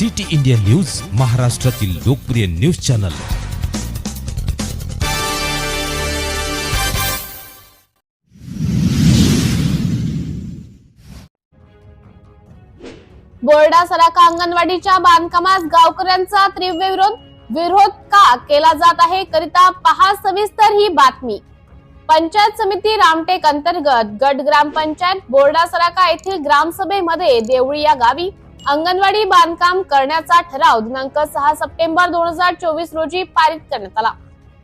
City India news महाराष्ट्रातील लोकप्रिय news channel. बोर्डा सराका अंगणवाडीच्या बांधकामास गावकऱ्यांचा तीव्र विरोध विरोध का केला जात आहे करिता पहा सविस्तर ही बातमी. पंचायत समिती रामटेक अंतर्गत गट ग्रामपंचायत बोर्डा सराका येथील ग्रामसभेमध्ये देवळी या गावी अंगणवाडी बांधकाम करण्याचा ठराव दिनांक सहा सप्टेंबर दोन हजार चोवीस रोजी पारित करण्यात आला.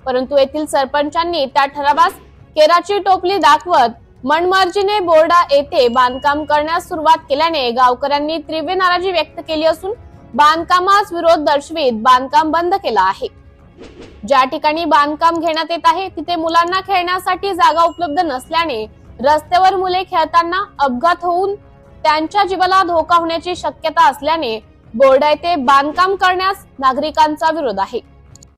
परंतु येथील सरपंचांनी त्या ठरावास केराची टोपली दाखवत मनमर्जीने बोर्डा येथे बांधकाम करण्यास सुरुवात केल्याने गावकऱ्यांनी तीव्र नाराजी व्यक्त केली असून बांधकामास विरोध दर्शवित बांधकाम बंद केला आहे. ज्या ठिकाणी बांधकाम घेण्यात येत आहे तिथे मुलांना खेळण्यासाठी जागा उपलब्ध नसल्याने रस्त्यावर मुले खेळताना अपघात होऊन त्यांच्या जीवाला धोका होण्याची शक्यता असल्याने बोर्डा येथे बांधकाम करण्यास नागरिकांचा विरोध आहे.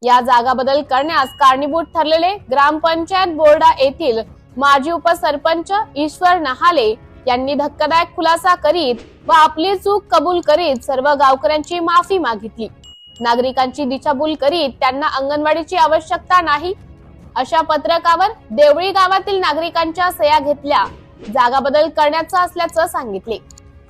या जागा बदल करण्यास कारणीभूत ठरलेले ग्रामपंचायत बोर्डा येथील माजी उपसरपंच ईश्वर नहाले यांनी धक्कादायक खुलासा करीत व आपली चूक कबूल करीत सर्व गावकऱ्यांची माफी मागितली. नागरिकांची दिशाभूल करीत त्यांना अंगणवाडीची आवश्यकता नाही. अशा पत्रकावर देवळी गावातील नागरिकांच्या सह्या घेतल्या. जागा बदल करण्याचं असल्याचं सांगितले.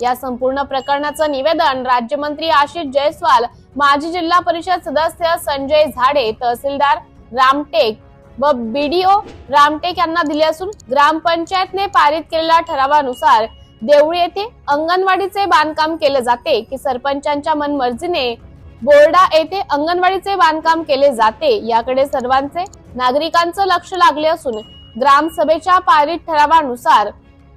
या संपूर्ण प्रकरणाचं निवेदन राज्यमंत्री आशिष जयस्वाल माजी जिल्हा परिषद सदस्य संजय झाडे तहसीलदार रामटेक व बीडीओ रामटेक यांना दिले असून ग्रामपंचायतने पारित केलेल्या ठरावानुसार देवळी येथे अंगणवाडीचे बांधकाम केले जाते की सरपंचांच्या मनमर्जीने बोर्डा येथे अंगणवाडीचे बांधकाम केले जाते याकडे सर्वांचे नागरिकांचं लक्ष लागले असून ग्रामसभेच्या पारित ठरावानुसार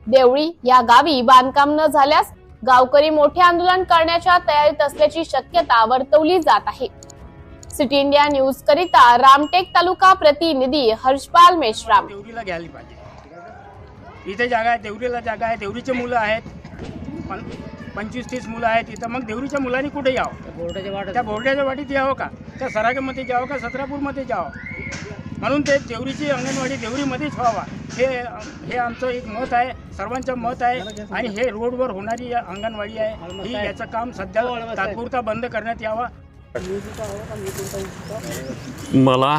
देवळी या गावी बांधकाम न झाल्यास गावकरी मोठे आंदोलन करण्याच्या तयारीत असल्याची शक्यता वर्तवली जात आहे. सिटी इंडिया न्यूज करिता रामटेक तालुका प्रतिनिधी हर्षपाल मेश्राम. देवरीला घ्यायला पाहिजे. इथे जागा आहे देवरीला जागा आहे देवरीचे मुलं आहेत. पण पंचवीस तीस मुलं आहेत इथं. मग देवरीच्या मुलांनी कुठे यावं? बोर्डाच्या वाटत. त्या बोर्डाच्या वाटीत यावं का? त्या सरागेमध्ये जावं का सत्रापूरमध्ये जावं म्हणून ते देवरीची अंगणवाडी देवरीमध्येच व्हावा. हे हे आमचं एक मत आहे सर्वांचं मत आहे आणि हे रोडवर होणारी या अंगणवाडी आहे. ही याचं काम सध्या तात्पुरता बंद करण्यात यावा. मला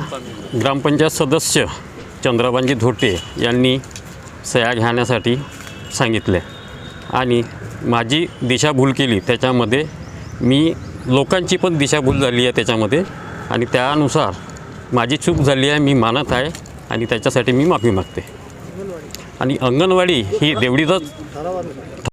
ग्रामपंचायत सदस्य चंद्रबांजी धोटे यांनी सह्या घेण्यासाठी सांगितले. आणि माझी दिशाभूल केली त्याच्यामध्ये मी लोकांची पण दिशाभूल झाली आहे त्याच्यामध्ये. आणि त्यानुसार माझी चूक झाली आहे मी मानत आहे आणि त्याच्यासाठी मी माफी मागते. आणि अंगणवाडी ही देवडीतच